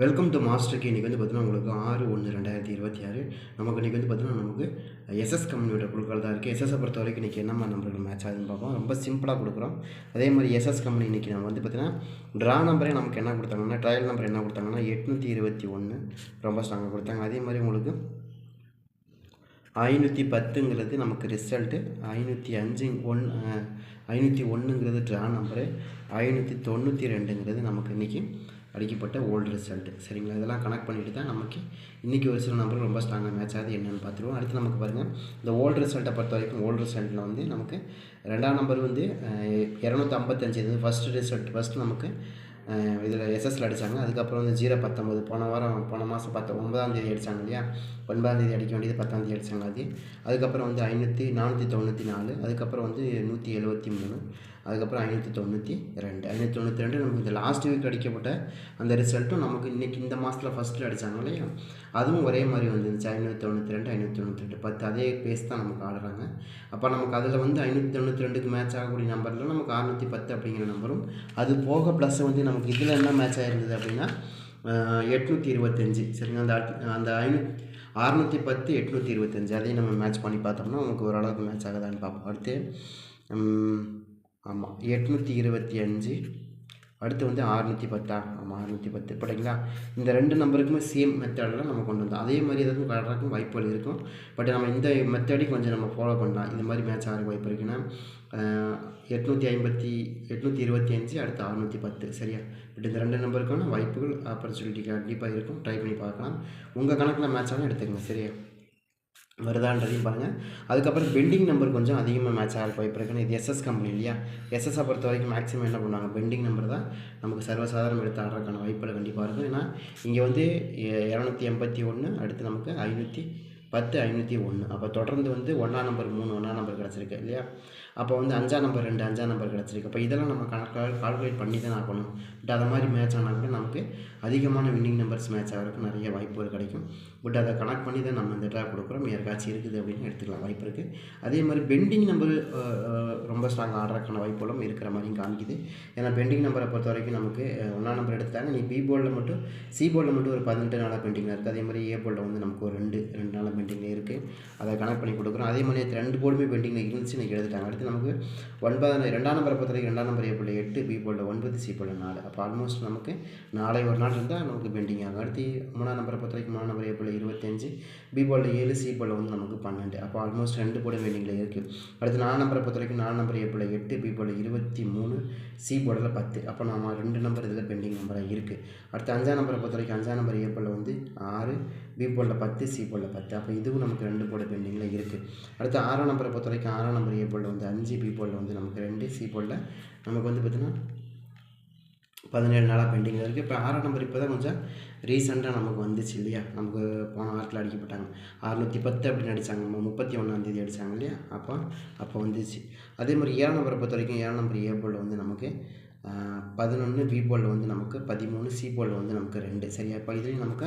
Welcome to மாஸ்டருக்கு இன்றைக்கி வந்து பார்த்தீங்கன்னா உங்களுக்கு ஆறு ஒன்று ரெண்டாயிரத்தி இருபத்தி ஆறு. நமக்கு இன்றைக்கி வந்து பார்த்தீங்கன்னா நமக்கு எஸ்எஸ் கம்பெனியோட குழுக்கள் தான் இருக்குது எஸ்எஸ்ஸை பொறுத்த வரைக்கும் இன்றைக்கி என்ன மாதிரி நம்பர்கள் மேட்ச் ஆகுதுன்னு பார்ப்போம். ரொம்ப சிம்பிளாக கொடுக்குறோம். அதே மாதிரி எஸ்எஸ் கம்பெனி இன்றைக்கி நம்ம வந்து பார்த்தீங்கன்னா ட்ரா நம்பரே நமக்கு என்ன கொடுத்தாங்கன்னா ட்ரையல் நம்பர் என்ன கொடுத்தாங்கன்னா எட்நூற்றி இருபத்தி ஒன்று ரொம்ப ஸ்ட்ராங்காக கொடுத்தாங்க. அதே மாதிரி உங்களுக்கு ஐநூற்றி பத்துங்கிறது நமக்கு ரிசல்ட்டு ஐநூற்றி அஞ்சு ஒன் ஐநூற்றி ஒன்றுங்கிறது ட்ரா நம்பரு ஐநூற்றி தொண்ணூற்றி ரெண்டுங்கிறது நமக்கு இன்றைக்கி அடிக்கப்பட்ட ஓல்டு ரிசல்ட்டு சரிங்களா? இதெல்லாம் கனெக்ட் பண்ணிட்டு தான் நமக்கு இன்றைக்கி ஒரு சில நம்பர் ரொம்ப ஸ்ட்ராங்காக மேட்ச் ஆகுது. என்னென்னு பார்த்துருவோம். அடுத்து நமக்கு பாருங்கள் இந்த ஓல்டு ரிசல்ட்டை பொறுத்த வரைக்கும் ஓல்டு ரிசல்ட்டில் வந்து நமக்கு ரெண்டாம் நம்பர் வந்து இரநூத்தி ஐம்பத்தஞ்சு இது ஃபஸ்ட்டு ரிசல்ட் ஃபஸ்ட்டு நமக்கு இதில் எஸ்எஸ்ல அடித்தாங்க அதுக்கப்புறம் வந்து ஜீரோ பத்தொம்பது போன வாரம் போன மாதம் பத்து ஒன்பதாம் தேதி அடித்தாங்க இல்லையா? ஒன்பதாம் தேதி அடிக்க வேண்டியது பத்தாம் தேதி அடித்தாங்க அது. அதுக்கப்புறம் வந்து ஐநூற்றி நானூற்றி தொண்ணூற்றி நாலு. அதுக்கப்புறம் வந்து நூற்றி எழுபத்தி மூணு. அதுக்கப்புறம் ஐநூற்றி தொண்ணூற்றி ரெண்டு. ஐநூற்றி தொண்ணூற்றி ரெண்டு நமக்கு இந்த லாஸ்ட் வீக் அடிக்கப்பட்ட அந்த ரிசல்ட்டும் நமக்கு இன்றைக்கி இந்த மாதத்தில் ஃபஸ்ட்டில் அடித்தாங்க இல்லையா? அதுவும் ஒரே மாதிரி வந்துருந்துச்சு. ஐநூற்றி தொண்ணூற்றி ரெண்டு ஐநூற்றி தொண்ணூற்றி ரெண்டு. பத்து அதே பேஸ் தான் நமக்கு ஆடுறாங்க. அப்போ நமக்கு அதில் வந்து ஐநூற்றி தொண்ணூற்றி ரெண்டுக்கு மேட்ச் ஆகக்கூடிய நம்பரில் நமக்கு அறுநூற்றி பத்து அப்படிங்கிற நம்பரும் அது போக ப்ளஸ் வந்து நமக்கு இதில் என்ன மேட்ச் ஆகிருந்தது அப்படின்னா எட்நூற்றி இருபத்தஞ்சி. சரிங்க அந்த அந்த ஐநூற்றி அறுநூற்றி பத்து எட்நூற்றி இருபத்தஞ்சி. அதையும் நம்ம மேட்ச் பண்ணி பார்த்தோம்னா நமக்கு ஓரளவுக்கு மேட்ச் ஆகுதான்னு பார்ப்போம். அடுத்து ஆமாம் எட்நூற்றி இருபத்தி அஞ்சு. அடுத்து வந்து அறுநூற்றி பத்தா? ஆமாம் அறுநூற்றி பத்து. இப்படிங்களா? இந்த ரெண்டு நம்பருக்குமே சேம் மெத்தடில் நம்ம கொண்டு வந்தோம். அதே மாதிரி எதாவது வர்றதுக்கும் வாய்ப்புகள் இருக்கும். பட் நம்ம இந்த மெத்தடையும் கொஞ்சம் நம்ம ஃபாலோ பண்ணலாம். இந்த மாதிரி மேட்ச் ஆகிற வாய்ப்பு இருக்குன்னா எட்நூற்றி ஐம்பத்தி எட்நூற்றி இருபத்தி அஞ்சு அடுத்து அறுநூற்றி பத்து. சரியா? பட் இந்த ரெண்டு நம்பருக்கான வாய்ப்புகள் ஆப்பர்ச்சுனிட்டி கண்டிப்பாக இருக்கும். ட்ரை பண்ணி பார்க்கலாம். உங்கள் கணக்கில் மேட்ச் ஆனால் எடுத்துக்கங்க. சரியா? வருதான்றதையும் பாருங்கள் அதுக்கப்புறம் பெண்டிங் நம்பர் கொஞ்சம் அதிகமாக மேட்ச் ஆகிற வாய்ப்பு இருக்குன்னு இது எஸ்எஸ் கம்பெனி இல்லையா? எஸ்எஸ்ஸை பொறுத்த வரைக்கும் மேக்ஸிமம் என்ன பண்ணுவாங்க? பெண்டிங் நம்பர் தான் நமக்கு சர்வசாதாரணம் எடுத்து ஆடுறதுக்கான வாய்ப்புகள் கண்டிப்பாக இருக்கும். ஏன்னா இங்கே வந்து இரநூத்தி எண்பத்தி ஒன்று அடுத்து நமக்கு ஐநூற்றி பத்து ஐநூற்றி ஒன்று அப்போ தொடர்ந்து வந்து ஒன்றாம் நம்பர் மூணு ஒன்றாம் நம்பர் கிடச்சிருக்கு இல்லையா? அப்போ வந்து அஞ்சாம் நம்பர் ரெண்டு அஞ்சாம் நம்பர் கிடச்சிருக்கு. அப்போ இதெல்லாம் நம்ம கணக்காக கால்குலேட் பண்ணி தான் ஆகணும் பட் அதை மாதிரி மேட்ச் ஆனால் கூட நமக்கு அதிகமான வின்னிங் நம்பர்ஸ் மேட்ச் ஆகிறதுக்கு நிறைய வாய்ப்புகள் கிடைக்கும். பட் அதை கனெக்ட் பண்ணி தான் நம்ம இந்த ட்ரா கொடுக்குறோம். யாருக்காச்சும் இருக்குது அப்படின்னு எடுத்துக்கலாம். வாய்ப்பு இருக்குது அதே மாதிரி பெண்டிங் நம்பர் ரொம்ப ஸ்ட்ராங் ஆடுறதுக்கான வாய்ப்புகளும் இருக்கிற மாதிரியும் காமிக்குது. ஏன்னா பெண்டிங் நம்பரை பொறுத்த வரைக்கும் நமக்கு ஒன்றாம் நம்பர் எடுத்தாங்க நீ பி போர்டில் மட்டும் சி போர்டில் மட்டும் ஒரு பதினெட்டு நாளாக பெண்டிங்கில் இருக்குது அதே மாதிரி ஏ போர்டில் வந்து நமக்கு ஒரு ரெண்டு ரெண்டு நாளாக பெண்டிங்கில் இருக்குது அதை கனெக்ட் பண்ணி கொடுக்குறோம். அதே மாதிரி ரெண்டு போர்டுமே பெண்டிங்கில் இருந்துச்சு இன்றைக்கி எடுத்துட்டாங்க. அடுத்து நமக்கு ஒன்பதாம் ரெண்டாம் நம்பரை பொறுத்தவரைக்கும் ரெண்டாம் நம்பர் ஏ போர்டில் எட்டு பி ஒன்பது சி போல் நாலு. அப்போ ஆல்மோஸ்ட் நமக்கு நாளை ஒரு நாள் இருந்தால் நமக்கு பெண்டிங் ஆகும். அடுத்து மூணாம் நம்பரை பொறுத்தவரைக்கும் மூணாம் நம்பர் ஏ போர்டில் இருபத்தஞ்சு பி போல் ஏழு சி போல் வந்து நமக்கு பன்னெண்டு. அப்போ ஆல்மோஸ்ட் ரெண்டு போர்டு பெண்டிங்கில் இருக்குது அடுத்து நாலு நம்பரை பொறுத்தவரைக்கும் நாலு நம்பர் ஏ போர்டில் எட்டு பி போல் இருபத்தி மூணு சி போர்டில் பத்து. அப்போ நம்ம ரெண்டு நம்பர் இதில் பெண்டிங் நம்பராக இருக்குது அடுத்து அஞ்சாம் நம்பரை பொறுத்தவரைக்கும் அஞ்சாம் நம்பர் ஏ வந்து ஆறு பி போர்டில் பத்து சி போர்டில் பத்து. அப்போ இதுவும் நமக்கு ரெண்டு போட பெண்டிங்கில் இருக்குது அடுத்து ஆறாம் நம்பரை பொறுத்தவரைக்கும் ஆறாம் நம்பர் ஏ வந்து அஞ்சு பி போர்டில் வந்து நமக்கு ரெண்டு சி போர்டில் நமக்கு வந்து பார்த்திங்கன்னா பதினேழு நாளாக பெண்டிங்கில் இருக்குது இப்போ ஆறாம் நம்பர் இப்போ தான் கொஞ்சம் ரீசெண்டாக நமக்கு வந்துச்சு இல்லையா? நமக்கு போன வாரத்தில் அடிக்கப்பட்டாங்க. அறுநூற்றி பத்து அப்படின்னு அடித்தாங்க நம்ம முப்பத்தி ஒன்றாந்தேதி அடித்தாங்க இல்லையா? அப்போ அப்போ வந்துச்சு. அதே மாதிரி ஏழாம் நம்பரை பொறுத்த வரைக்கும் ஏழாம் நம்பர் ஏ போர்டில் வந்து நமக்கு பதினொன்று பி போலில் வந்து நமக்கு பதிமூணு சி போலில் வந்து நமக்கு ரெண்டு. சரியா? இப்போ இதுலேயும் நமக்கு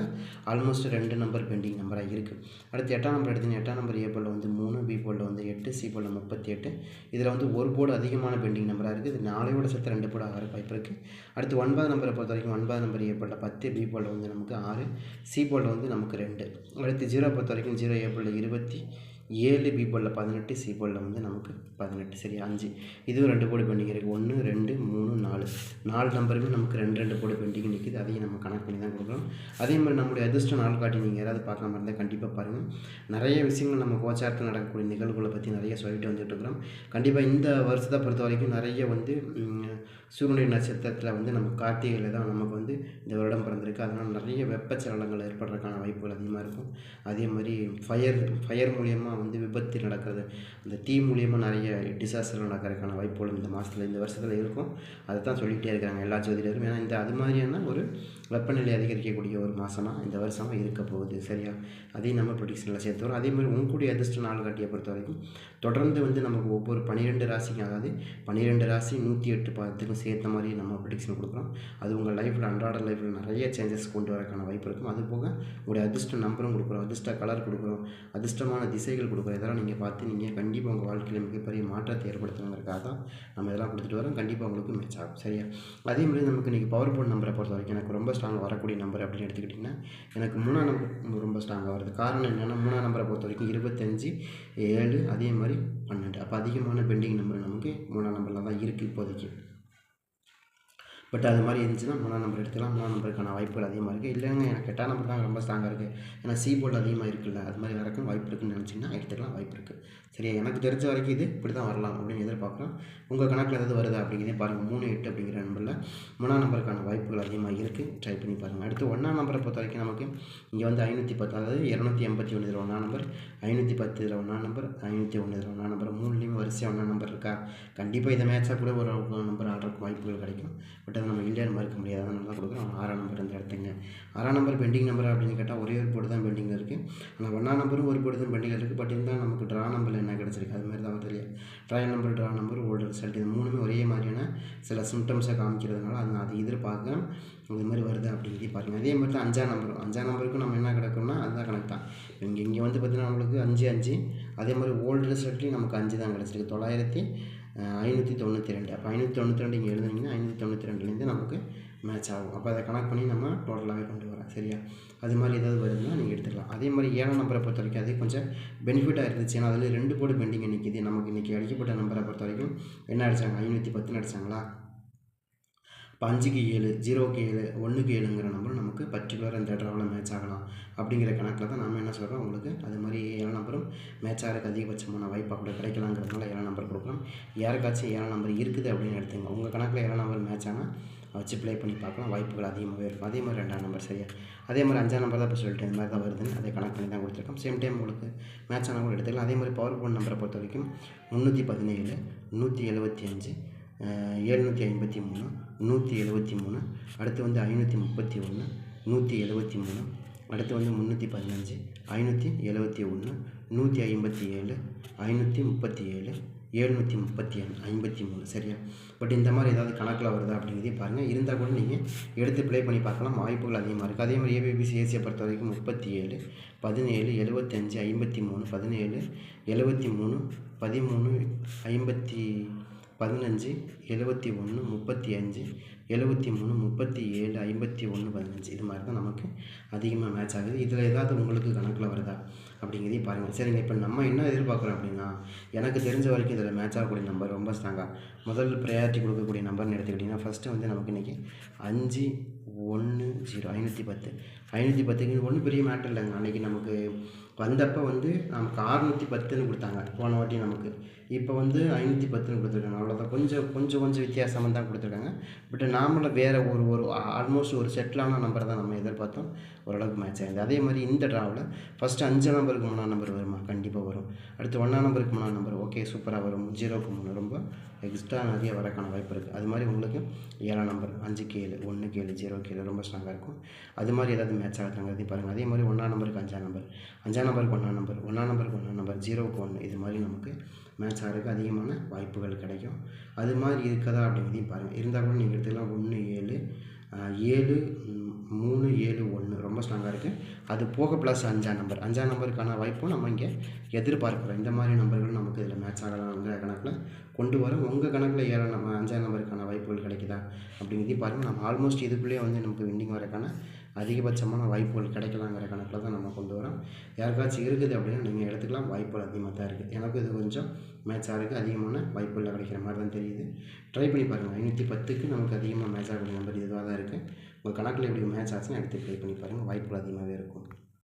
ஆல்மோஸ்ட் ரெண்டு நம்பர் பெண்டிங் நம்பராக இருக்குது அடுத்து எட்டாம் நம்பர் எடுத்தீங்கன்னா எட்டாம் நம்பர் ஏ போலில் வந்து மூணு பி போலில் வந்து எட்டு சி போலில் முப்பத்தி எட்டு இதில் வந்து ஒரு போர்டு அதிகமான பெண்டிங் நம்பராக இருக்குது இது நாளையோட சேர்த்து ரெண்டு போர்டு ஆகிற வாய்ப்பு இருக்குது அடுத்து ஒன்பது நம்பரை பொறுத்த வரைக்கும் ஒன்பது நம்பர் ஏ போலில் பத்து பி போலில் வந்து நமக்கு ஆறு சி போலில் வந்து நமக்கு ரெண்டு. அடுத்து ஜீரோ பொறுத்த வரைக்கும் ஜீரோ ஏ போலில் இருபத்தி ஏழு பி போலில் பதினெட்டு சி போலில் வந்து நமக்கு பதினெட்டு. சரி அஞ்சு. இதுவும் ரெண்டு போர்டு பெண்டிங் இருக்குது ஒன்று ரெண்டு மூணு நாலு. நாலு நம்பருமே நமக்கு ரெண்டு ரெண்டு போர்டு பெண்டிங் நிற்கிது அதையும் நம்ம கணக்கு பண்ணி தான் கொடுக்குறோம் அதே மாதிரி நம்மளுடைய அதிர்ஷ்ட நாள் காட்டி நீங்கள் யாராவது பார்க்காம இருந்தால் கண்டிப்பாக பாருங்கள் நிறைய விஷயங்கள் நம்ம கோச்சாரத்தில் நடக்கக்கூடிய நிகழ்வுகளை பற்றி நிறைய சொல்லிட்டு வந்துட்டு இருக்கிறோம். கண்டிப்பாக இந்த வருஷத்தை பொறுத்த வரைக்கும் நிறைய வந்து சூரிய சூரியனுடைய நட்சத்திரத்தில் வந்து நம்ம கார்த்திகையில் தான் நமக்கு வந்து இந்த வருடம் இருக்குது அதனால் நிறைய வெப்பச்சலனங்கள் ஏற்படுறதுக்கான வாய்ப்புகள் அதிகமாக இருக்கும். அதே மாதிரி ஃபயர் ஃபயர் மூலியமாக வந்து விபத்து நடக்கிறது அந்த தீ மூலியமாக நிறைய டிசாஸ்டர் நடக்கிறதுக்கான வாய்ப்புகளும் இந்த மாதத்தில் இந்த வருஷத்தில் இருக்கும். அதை தான் சொல்லிகிட்டே இருக்காங்க எல்லா ஜோதிடரும். ஏன்னா இந்த அது மாதிரியான ஒரு வெப்பநிலை அதிகரிக்கக்கூடிய ஒரு மாதமாக இந்த வருஷமாக இருக்க போகுது சரியா? அதையும் நம்ம ப்ரொடிக்ஷனில் சேர்த்து வரோம். அதே மாதிரி உங்களுடைய அதிர்ஷ்ட நாள் காட்டியை பொறுத்த வரைக்கும் தொடர்ந்து வந்து நமக்கு ஒவ்வொரு பன்னிரெண்டு ராசிக்கும் அதாவது பன்னிரெண்டு ராசி நூற்றி எட்டு பாதத்துக்கும் சேர்த்த மாதிரி நம்ம ப்ரொடிக்ஷன் கொடுக்குறோம். அது உங்கள் லைஃப்பில் அன்றாட லைஃப்பில் நிறைய சேஞ்சஸ் கொண்டு வரக்கான வாய்ப்பு இருக்கும். அது போக உங்களுடைய அதிர்ஷ்ட நம்பரும் கொடுக்குறோம் அதிர்ஷ்ட கலர் கொடுக்குறோம் அதிர்ஷ்டமான திசைகள் கொடுக்குறோம். இதெல்லாம் நீங்கள் பார்த்து நீங்கள் கண்டிப்பாக உங்கள் வாழ்க்கையில் மிகப்பெரிய மாற்றத்தை ஏற்படுத்தணுங்கிறதுக்காக தான் நம்ம இதெல்லாம் கொடுத்துட்டு வரோம். கண்டிப்பாக உங்களுக்கு மேட்ச் ஆகும் சரியா? அதே மாதிரி நமக்கு இன்றைக்கி பவர் போர்ட் நம்பரை பொறுத்த வரைக்கும் எனக்கு ரொம்ப ஸ்ட்ராங் வரக்கூடிய நம்பர் அப்படின்னு எடுத்துக்கிட்டிங்கன்னா எனக்கு மூணாம் நம்பர் ரொம்ப ஸ்ட்ராங்காக வருது. காரணம் என்னென்னா மூணாம் நம்பரை பொறுத்த வரைக்கும் இருபத்தஞ்சி ஏழு அதே மாதிரி பன்னெண்டு. அப்போ அதிகமான பெண்டிங் நம்பர் நமக்கு மூணாம் நம்பரில் தான் இருக்குது இப்போதைக்கு. பட் அது மாதிரி இருந்துச்சுன்னா மூணாம் நம்பர் எடுத்துக்கலாம். மூணாம் நம்பருக்கான வாய்ப்புகள் அதிகமாக இருக்குது இல்லைங்க எனக்கு எட்டாம் நம்பர் தான் ரொம்ப ஸ்ட்ராங்காக இருக்குது ஏன்னா சி போர்டு அதிகமாக இருக்குல்ல அது மாதிரி வரக்கும் வாய்ப்பு இருக்குன்னு நினச்சிங்கன்னா எடுத்துக்கலாம். வாய்ப்பு இருக்குது சரியா எனக்கு தெரிஞ்ச வரைக்கும் இது இப்படி தான் வரலாம் அப்படின்னு எதிர்பார்க்குறோம் உங்கள் கணக்கில் எதாவது வருதா அப்படிங்கிறதே பாருங்கள் மூணு எட்டு அப்படிங்கிற நம்பரில் மூணாம் நம்பருக்கான வாய்ப்புகள் அதிகமாக இருக்குது ட்ரை பண்ணி பாருங்கள் அடுத்து ஒன்றாம் நம்பரை பொறுத்த வரைக்கும் நமக்கு இங்கே வந்து ஐநூற்றி பத்து அதாவது இரநூத்தி எண்பத்தி ஒன்று இதில் ஒன்றாம் நம்பர் ஐநூற்றி பத்து இதில் ஒன்றாம் நம்பர் ஐநூற்றி ஒன்று இதில் ஒன்றாம் நம்பர். மூணுலேயும் வரிசையாக ஒன்றாம் நம்பர் இருக்கா? கண்டிப்பாக இதை மேட்சாக கூட ஒரு நம்பர் ஆடுறதுக்கு வாய்ப்புகள் கிடைக்கும். பட் அதை நம்ம இல்லைன்னு மறுக்க முடியாது. அதனால தான் கொடுக்குறோம் ஆறாம் நம்பர் இந்த இடத்துங்க ஆறாம் நம்பர் பெண்டிங் நம்பர் அப்படின்னு கேட்டால் ஒரே ஒரு போட்டு தான் பெண்டிங்கில் இருக்குது ஆனால் ஒன்றாம் நம்பரும் ஒரு போட்டு தான் பெண்டிங்கில் இருக்குது பட் இருந்தால் நமக்கு ட்ரா நம்பர் என்ன கிடச்சிருக்கு. அது மாதிரி தான் வருது trial number draw number old result இது மூணுமே ஒரே மாதிரியான சில சிம்டம்ஸை காமிக்கிறதுனால அது நான் அதை எதிர்பார்க்க இது மாதிரி வருது அப்படிங்கிறதையும் பாருங்கள் அதே மாதிரி தான் அஞ்சாம் நம்பரும் அஞ்சாம் நம்பருக்கும் நம்ம என்ன கிடக்கும்னா அதுதான் கணக்கு தான். இங்கே இங்கே வந்து பார்த்திங்கன்னா நம்மளுக்கு அஞ்சு அஞ்சு. அதே மாதிரி ஓல்டு ரிசல்ட்லேயும் நமக்கு அஞ்சு தான் கிடச்சிருக்கு. தொள்ளாயிரத்தி ஐநூற்றி தொண்ணூற்றி ரெண்டு. அப்போ ஐநூற்றி தொண்ணூற்றி ரெண்டு இங்கே எழுதுனீங்கன்னா ஐநூற்றி தொண்ணூற்றி ரெண்டுலேருந்து நமக்கு மேட்ச் ஆகும். அப்போ அதை கணக்கு பண்ணி நம்ம டோட்டலாகவே கொண்டு வரோம் சரியா? அது மாதிரி ஏதாவது வருதுன்னா நீங்கள் எடுத்துக்கலாம். அதே மாதிரி ஏழாம் நம்பரை பொறுத்த வரைக்கும் அதே கொஞ்சம் பெனிஃபிட்டாக இருந்துச்சு. ஏன்னா அதில் ரெண்டு போர்டு பெண்டிங் நிற்கிது நமக்கு இன்றைக்கி அடிக்கப்பட்ட நம்பரை பொறுத்த வரைக்கும் என்ன அடித்தாங்க ஐநூற்றி பத்துன்னு அடித்தாங்களா இப்போ அஞ்சுக்கு ஏழு ஜீரோக்கு ஏழு ஒன்றுக்கு ஏழுங்கிற நம்பரும் நமக்கு பர்டிகுலர் இந்த ட்ராவில் மேட்ச் ஆகலாம். அப்படிங்கிற கணக்கில் தான் நம்ம என்ன சொல்கிறோம் உங்களுக்கு அது மாதிரி ஏழு நம்பரும் மேட்ச் ஆகிறதுக்கு அதிகபட்சமான வாய்ப்பாக கூட கிடைக்கலாங்கிறதுனால ஏழாம் நம்பர் கொடுக்கலாம். யாருக்காச்சும் ஏழாம் நம்பர் இருக்குது அப்படின்னு எடுத்துங்க உங்கள் கணக்கில் ஏழாம் நம்பர் மேட்ச் ஆனால் வச்சு ப்ளே பண்ணி பார்க்கலாம். வாய்ப்புகள் அதிகமாகவே இருக்கும். அதே மாதிரி ரெண்டாம் நம்பர் சரியா? அதே மாதிரி அஞ்சாம் நம்பர் தான் இப்போ சொல்லிட்டு இந்த மாதிரி தான் வருதுன்னு அதை கணக்கு பண்ணி தான் கொடுத்துருக்கோம். சேம் டைம் உங்களுக்கு மேட்ச் ஆனால் கூட எடுத்துக்கலாம். அதே மாதிரி பவர் போன் நம்பரை பொறுத்த வரைக்கும் முந்நூற்றி பதினேழு நூற்றி எழுபத்தி அஞ்சு எழுநூற்றி ஐம்பத்தி மூணு நூற்றி எழுபத்தி மூணு அடுத்து வந்து ஐநூற்றி முப்பத்தி ஒன்று நூற்றி எழுபத்தி மூணு அடுத்து வந்து முந்நூற்றி பதினஞ்சு ஐநூற்றி எழுபத்தி ஒன்று நூற்றி ஐம்பத்தி ஏழு ஐநூற்றி முப்பத்தி ஏழு எழுநூற்றி முப்பத்தி ஐம்பத்தி மூணு. சரியா? பட் இந்த மாதிரி ஏதாவது கணக்கில் வருதா அப்படிங்கிறதே பாருங்கள் இருந்தால் கூட நீங்கள் எடுத்து ப்ளே பண்ணி பார்க்கலாம். வாய்ப்புகள் அதிகமாக இருக்குது அதே மாதிரி ஏபிபிசி ஏசியை பொறுத்த வரைக்கும் முப்பத்தி ஏழு பதினேழு எழுபத்தஞ்சு ஐம்பத்தி மூணு பதினேழு எழுபத்தி மூணு பதிமூணு ஐம்பத்தி பதினஞ்சு எழுபத்தி ஒன்று முப்பத்தி அஞ்சு எழுபத்தி மூணு முப்பத்தி ஏழு ஐம்பத்தி ஒன்று பதினஞ்சு. இது மாதிரி தான் நமக்கு அதிகமாக மேட்ச் ஆகுது. இதில் ஏதாவது உங்களுக்கு கணக்கில் வருதா? அப்படிங்கிறதையும் பாருங்கள் சரிங்க இப்போ நம்ம என்ன எதிர்பார்க்குறோம் அப்படின்னா எனக்கு தெரிஞ்ச வரைக்கும் இதில் மேட்ச் ஆகக்கூடிய நம்பர் ரொம்ப ஸ்ட்ராங்காக முதல் ப்ரையாரிட்டி கொடுக்கக்கூடிய நம்பர்னு எடுத்துக்கிட்டிங்கன்னா ஃபஸ்ட்டு வந்து நமக்கு இன்றைக்கி அஞ்சு ஒன்று ஜீரோ ஐநூற்றி பத்து. ஐநூற்றி பத்துக்கு ஒன்றும் பெரிய மேட்டர் இல்லைங்க. அன்றைக்கி நமக்கு வந்தப்போ வந்து நமக்கு அறுநூற்றி பத்துன்னு கொடுத்தாங்க. போன வாட்டி நமக்கு. இப்போ வந்து ஐநூற்றி பத்துன்னு கொடுத்துருக்காங்க. அவ்வளோதான் கொஞ்சம் கொஞ்சம் கொஞ்சம் வித்தியாசமாக தான் கொடுத்துருக்காங்க. பட் நாமளும் வேறு ஒரு ஒரு ஆல்மோஸ்ட் ஒரு செட்டிலான நம்பர் தான் நம்ம எதிர்பார்த்தோம். ஓரளவுக்கு மேட்ச் ஆகுது அதே மாதிரி இந்த ட்ராவில் ஃபஸ்ட்டு அஞ்சு நம்பருக்கு மூணாம் நம்பர் வருமா? கண்டிப்பாக வரும். அடுத்து ஒன்றாம் நம்பருக்கு மூணாம் நம்பர் ஓகே சூப்பராக வரும். ஜீரோக்கு மூணு. ரொம்ப எக்ஸ்ட்ரா நிறைய வரக்கான வாய்ப்பு இருக்குது அது மாதிரி உங்களுக்கு ஏழாம் நம்பர் அஞ்சுக்கு ஏழு ஒன்றுக்கு ஏழு ஜீரோக்கு ஏழு ரொம்ப ஸ்ட்ராங்காக இருக்கும். அது மாதிரி ஏதாவது மேட்ச் ஆகுதுங்கிறதையும் பாருங்கள் அதே மாதிரி ஒன்றாம் நம்பருக்கு அஞ்சாம் நம்பர் அஞ்சாம் நம்பருக்கு ஒன்றாம் நம்பர் ஒன்றாம் நம்பருக்கு ஒன்றாம் நம்பர் ஜீரோக்கு ஒன்று இது மாதிரி நமக்கு மேட்ச் ஆகிறதுக்கு அதிகமான வாய்ப்புகள் கிடைக்கும். அது மாதிரி இருக்கதா அப்படிங்கிறதையும் பாருங்கள் இருந்தால் கூட நீங்கள் எடுத்துக்கலாம். ஒன்று ஏழு ஏழு மூணு ஏழு ஒன்று. ரொம்ப ஸ்ட்ராங்காக இருக்குது அது போக ப்ளஸ் அஞ்சாம் நம்பர் அஞ்சாம் நம்பருக்கான வாய்ப்பும் நம்ம இங்கே எதிர்பார்க்குறோம். இந்த மாதிரி நம்பர்கள் நமக்கு இதில் மேட்ச் ஆகலாம் அந்த கணக்கில். கொண்டு வரோம் உங்கள் கணக்கில் ஏழாம் நம்ம அஞ்சாம் நம்பருக்கான வாய்ப்புகள் கிடைக்குதா? அப்படிங்கிறதே பாருங்கள் நம்ம ஆல்மோஸ்ட் இதுக்குள்ளேயே வந்து நமக்கு வின்னிங் வரக்கான அதிகபட்சமான வாய்ப்புகள் கிடைக்கலாங்கிற கணக்கில் தான் நம்ம கொண்டு வரோம். யாருக்காச்சும் இருக்குது அப்படின்னா நீங்கள் எடுத்துக்கலாம். வாய்ப்புகள் அதிகமாக தான் இருக்குது எனக்கு இது கொஞ்சம் மேட்ச் இருக்குது அதிகமான வாய்ப்புகள் கிடைக்கிற மாதிரி தான் தெரியுது. ட்ரை பண்ணி பாருங்கள் ஐநூற்றி பத்துக்கு நமக்கு அதிகமாக மேட்ச் ஆகக்கூடிய நம்பர் இதுவாக தான் இருக்குது உங்கள் கணக்கில் எப்படி மேட்ச் ஆச்சுன்னா எடுத்து ப்ளே பண்ணி பாருங்கள் வாய்ப்புகள் அதிகமாகவே இருக்கும்.